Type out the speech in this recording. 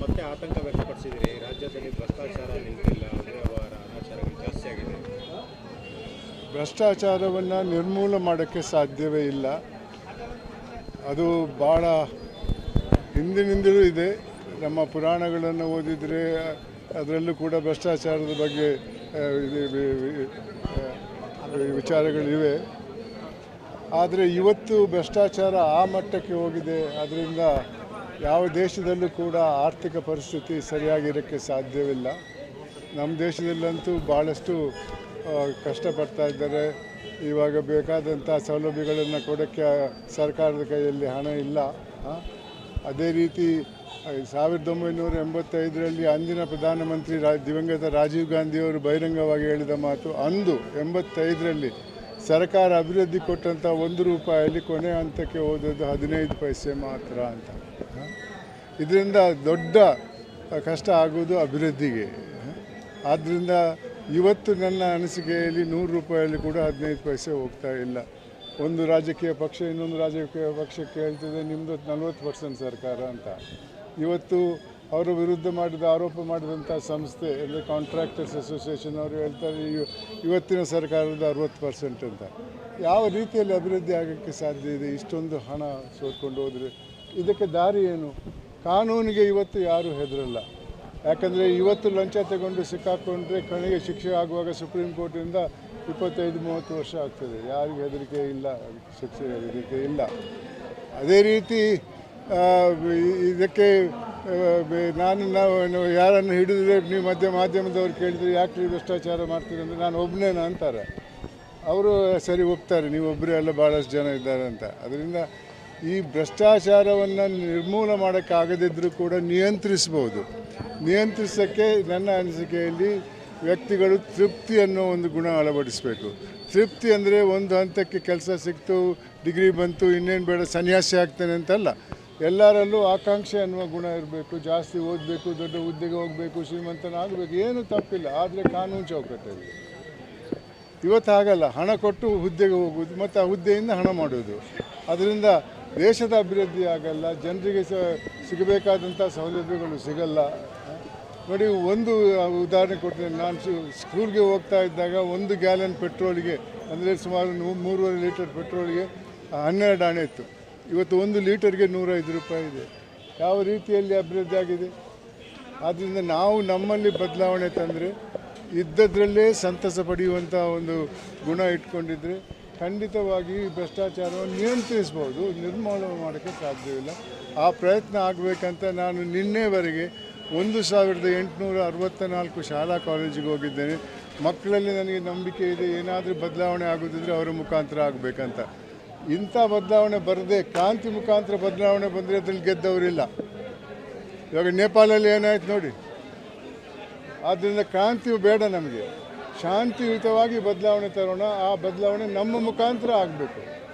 ಮತ್ತೆ ಆತಂಕ ವ್ಯಕ್ತಪಡಿಸಿದಿರಿ ರಾಜ್ಯದಲ್ಲಿ ಭ್ರಷ್ಟಾಚಾರ ನಿಂತಿಲ್ಲ ಅವ್ಯವಹಾರ ಅನಾಚಾರಗಳು ಜಾಸ್ತಿ ಆಗಿದೆ. ಭ್ರಷ್ಟಾಚಾರವನ್ನು ನಿರ್ಮೂಲ ಮಾಡೋಕ್ಕೆ ಸಾಧ್ಯವೇ ಇಲ್ಲ. ಅದು ಭಾಳ ಹಿಂದಿನಿಂದಲೂ ಇದೆ. ನಮ್ಮ ಪುರಾಣಗಳನ್ನು ಓದಿದರೆ ಅದರಲ್ಲೂ ಕೂಡ ಭ್ರಷ್ಟಾಚಾರದ ಬಗ್ಗೆ ವಿಚಾರಗಳಿವೆ ಆದರೆ ಇವತ್ತು ಭ್ರಷ್ಟಾಚಾರ ಆ ಮಟ್ಟಕ್ಕೆ ಹೋಗಿದೆ. ಅದರಿಂದ ಯಾವ ದೇಶದಲ್ಲೂ ಕೂಡ ಆರ್ಥಿಕ ಪರಿಸ್ಥಿತಿ ಸರಿಯಾಗಿರೋಕ್ಕೆ ಸಾಧ್ಯವಿಲ್ಲ. ನಮ್ಮ ದೇಶದಲ್ಲಂತೂ ಭಾಳಷ್ಟು ಕಷ್ಟಪಡ್ತಾ ಇದ್ದಾರೆ. ಇವಾಗ ಬೇಕಾದಂಥ ಸೌಲಭ್ಯಗಳನ್ನು ಕೊಡೋಕ್ಕೆ ಸರ್ಕಾರದ ಕೈಯಲ್ಲಿ ಹಣ ಇಲ್ಲ. ಅದೇ ರೀತಿ ಸಾವಿರದ ಒಂಬೈನೂರ ಎಂಬತ್ತೈದರಲ್ಲಿ ಅಂದಿನ ಪ್ರಧಾನಮಂತ್ರಿ ರಾ, ದಿವಂಗತ ರಾಜೀವ್ ಗಾಂಧಿಯವರು ಬಹಿರಂಗವಾಗಿ ಹೇಳಿದ ಮಾತು ಅಂದು ಎಂಬತ್ತೈದರಲ್ಲಿ ಸರ್ಕಾರ ಅಭಿವೃದ್ಧಿ ಕೊಟ್ಟಂಥ ಒಂದು ರೂಪಾಯಲ್ಲಿ ಕೊನೆ ಹಂತಕ್ಕೆ ಹೋದದ್ದು ಹದಿನೈದು ಪೈಸೆ ಮಾತ್ರ ಅಂತ. ಇದರಿಂದ ದೊಡ್ಡ ಕಷ್ಟ ಆಗೋದು ಅಭಿವೃದ್ಧಿಗೆ. ಆದ್ದರಿಂದ ಇವತ್ತು ನನ್ನ ಅನಿಸಿಕೆಯಲ್ಲಿ ನೂರು ರೂಪಾಯಲ್ಲಿ ಕೂಡ ಹದಿನೈದು ಪೈಸೆ ಹೋಗ್ತಾ ಇಲ್ಲ. ಒಂದು ರಾಜಕೀಯ ಪಕ್ಷ ಇನ್ನೊಂದು ರಾಜಕೀಯ ಪಕ್ಷಕ್ಕೆ ಹೇಳ್ತಿದೆ ನಿಮ್ಮದು ನಲ್ವತ್ತು ಪರ್ಸೆಂಟ್ ಸರ್ಕಾರ ಅಂತ. ಇವತ್ತು ಅವರ ವಿರುದ್ಧ ಮಾಡಿದ ಆರೋಪ ಮಾಡಿದಂಥ ಸಂಸ್ಥೆ, ಅಂದರೆ ಕಾಂಟ್ರಾಕ್ಟರ್ಸ್ ಅಸೋಸಿಯೇಷನ್ ಅವರು ಹೇಳ್ತಾರೆ, ಇವ- ಇವತ್ತಿನ ಸರ್ಕಾರದ ಅರುವತ್ತು ಪರ್ಸೆಂಟ್ ಅಂತ. ಯಾವ ರೀತಿಯಲ್ಲಿ ಅಭಿವೃದ್ಧಿ ಆಗೋಕ್ಕೆ ಸಾಧ್ಯ ಇದೆ? ಇಷ್ಟೊಂದು ಹಣ ಸೋತ್ಕೊಂಡು ಹೋದರೆ ಇದಕ್ಕೆ ದಾರಿ ಏನು? ಕಾನೂನಿಗೆ ಇವತ್ತು ಯಾರೂ ಹೆದರಲ್ಲ. ಯಾಕಂದರೆ ಇವತ್ತು ಲಂಚ ತಗೊಂಡು ಸಿಕ್ಕಾಕೊಂಡ್ರೆ ಕಣಿಗೆ ಶಿಕ್ಷೆ ಆಗುವಾಗ ಸುಪ್ರೀಂ ಕೋರ್ಟಿಂದ ಇಪ್ಪತ್ತೈದು, ಮೂವತ್ತು ವರ್ಷ ಆಗ್ತದೆ. ಯಾರಿಗೂ ಹೆದರಿಕೆ ಇಲ್ಲ, ಶಿಕ್ಷೆ ಹೆದರಿಕೆ ಇಲ್ಲ. ಅದೇ ರೀತಿ ಇದಕ್ಕೆ ನಾನು, ನಾವು ಯಾರನ್ನು ಹಿಡಿದ್ರೆ ನೀವು ಮಧ್ಯ, ಮಾಧ್ಯಮದವ್ರು ಕೇಳಿದ್ರೆ ಯಾಕೆ ಭ್ರಷ್ಟಾಚಾರ ಮಾಡ್ತೀರಿ ಅಂದರೆ ನಾನು ಒಬ್ಬನೇನ ಅಂತಾರೆ. ಅವರು ಸರಿ ಒಪ್ತಾರೆ, ನೀವು ಒಬ್ಬರೇ ಭಾಳಷ್ಟು ಜನ ಇದ್ದಾರೆ ಅಂತ. ಅದರಿಂದ ಈ ಭ್ರಷ್ಟಾಚಾರವನ್ನು ನಿರ್ಮೂಲ ಮಾಡೋಕ್ಕಾಗದಿದ್ದರೂ ಕೂಡ ನಿಯಂತ್ರಿಸ್ಬೋದು. ನಿಯಂತ್ರಿಸೋಕ್ಕೆ ನನ್ನ ಅನಿಸಿಕೆಯಲ್ಲಿ ವ್ಯಕ್ತಿಗಳು ತೃಪ್ತಿ ಅನ್ನೋ ಒಂದು ಗುಣ ಅಳವಡಿಸಬೇಕು. ತೃಪ್ತಿ ಅಂದರೆ ಒಂದು ಹಂತಕ್ಕೆ ಕೆಲಸ ಸಿಕ್ತು, ಡಿಗ್ರಿ ಬಂತು, ಇನ್ನೇನು ಬೇಡ, ಸನ್ಯಾಸಿ ಆಗ್ತಾನೆ ಅಂತಲ್ಲ. ಎಲ್ಲರಲ್ಲೂ ಆಕಾಂಕ್ಷೆ ಅನ್ನುವ ಗುಣ ಇರಬೇಕು, ಜಾಸ್ತಿ ಓದಬೇಕು, ದೊಡ್ಡ ಹುದ್ದೆಗೆ ಹೋಗಬೇಕು ಶ್ರೀಮಂತನಾಗಬೇಕು ಏನು ತಪ್ಪಿಲ್ಲ. ಆದರೆ ಕಾನೂನು ಚೌಕಟ್ಟಲ್ಲಿ. ಇವತ್ತು ಹಾಗಲ್ಲ. ಹಣ ಕೊಟ್ಟು ಹುದ್ದೆಗೆ ಹೋಗುವುದು, ಮತ್ತು ಆ ಹುದ್ದೆಯಿಂದ ಹಣ ಮಾಡೋದು. ಅದರಿಂದ ದೇಶದ ಅಭಿವೃದ್ಧಿ ಆಗಲ್ಲ, ಜನರಿಗೆ ಸ ಸಿಗಬೇಕಾದಂಥ ಸೌಲಭ್ಯಗಳು ಸಿಗಲ್ಲ. ನೋಡಿ, ಒಂದು ಉದಾಹರಣೆ ಕೊಟ್ಟರೆ ನಾನು ಸ್ಕೂಲ್ಗೆ ಹೋಗ್ತಾ ಇದ್ದಾಗ ಒಂದು ಗ್ಯಾಲನ್ ಪೆಟ್ರೋಲಿಗೆ, ಅಂದರೆ ಸುಮಾರು ಮೂರುವರೆ ಲೀಟರ್ ಪೆಟ್ರೋಲಿಗೆ ಹನ್ನೆರಡು ಹಣ ಇತ್ತು. ಇವತ್ತು ಒಂದು ಲೀಟರ್ಗೆ ನೂರೈದು ರೂಪಾಯಿ ಇದೆ. ಯಾವ ರೀತಿಯಲ್ಲಿ ಅಭಿವೃದ್ಧಿ ಆಗಿದೆ? ಆದ್ದರಿಂದ ನಾವು ನಮ್ಮಲ್ಲಿ ಬದಲಾವಣೆ ತಂದರೆ ಇದ್ದದ್ರಲ್ಲೇ ಸಂತಸ ಪಡೆಯುವಂಥ ಒಂದು ಗುಣ ಇಟ್ಕೊಂಡಿದ್ರೆ ಖಂಡಿತವಾಗಿ ಭ್ರಷ್ಟಾಚಾರವನ್ನು ನಿಯಂತ್ರಿಸ್ಬೋದು. ನಿರ್ಮೂಲನೆ ಮಾಡೋಕ್ಕೆ ಸಾಧ್ಯವಿಲ್ಲ. ಆ ಪ್ರಯತ್ನ ಆಗಬೇಕಂತ ನಾನು ನಿನ್ನೆವರೆಗೆ ಒಂದು ಸಾವಿರದ ಎಂಟುನೂರ ಅರವತ್ತ ನಾಲ್ಕು ಶಾಲಾ ಕಾಲೇಜಿಗೆ ಹೋಗಿದ್ದೇನೆ. ಮಕ್ಕಳಲ್ಲಿ ನನಗೆ ನಂಬಿಕೆ ಇದೆ. ಏನಾದರೂ ಬದಲಾವಣೆ ಆಗೋದಿದ್ರೆ ಅವರ ಮುಖಾಂತರ ಆಗಬೇಕಂತ. ಇಂಥ ಬದಲಾವಣೆ ಬರದೆ ಕ್ರಾಂತಿ ಮುಖಾಂತರ ಬದಲಾವಣೆ ಬಂದರೆ ಅದ್ರಲ್ಲಿ ಗೆದ್ದವರಿಲ್ಲ. ಇವಾಗ ನೇಪಾಳಲ್ಲಿ ಏನಾಯ್ತು ನೋಡಿ. ಆದ್ದರಿಂದ ಕ್ರಾಂತಿ ಬೇಡ ನಮಗೆ. ಶಾಂತಿಯುತವಾಗಿ ಬದಲಾವಣೆ ತರೋಣ. ಆ ಬದಲಾವಣೆ ನಮ್ಮ ಮುಖಾಂತರ ಆಗಬೇಕು.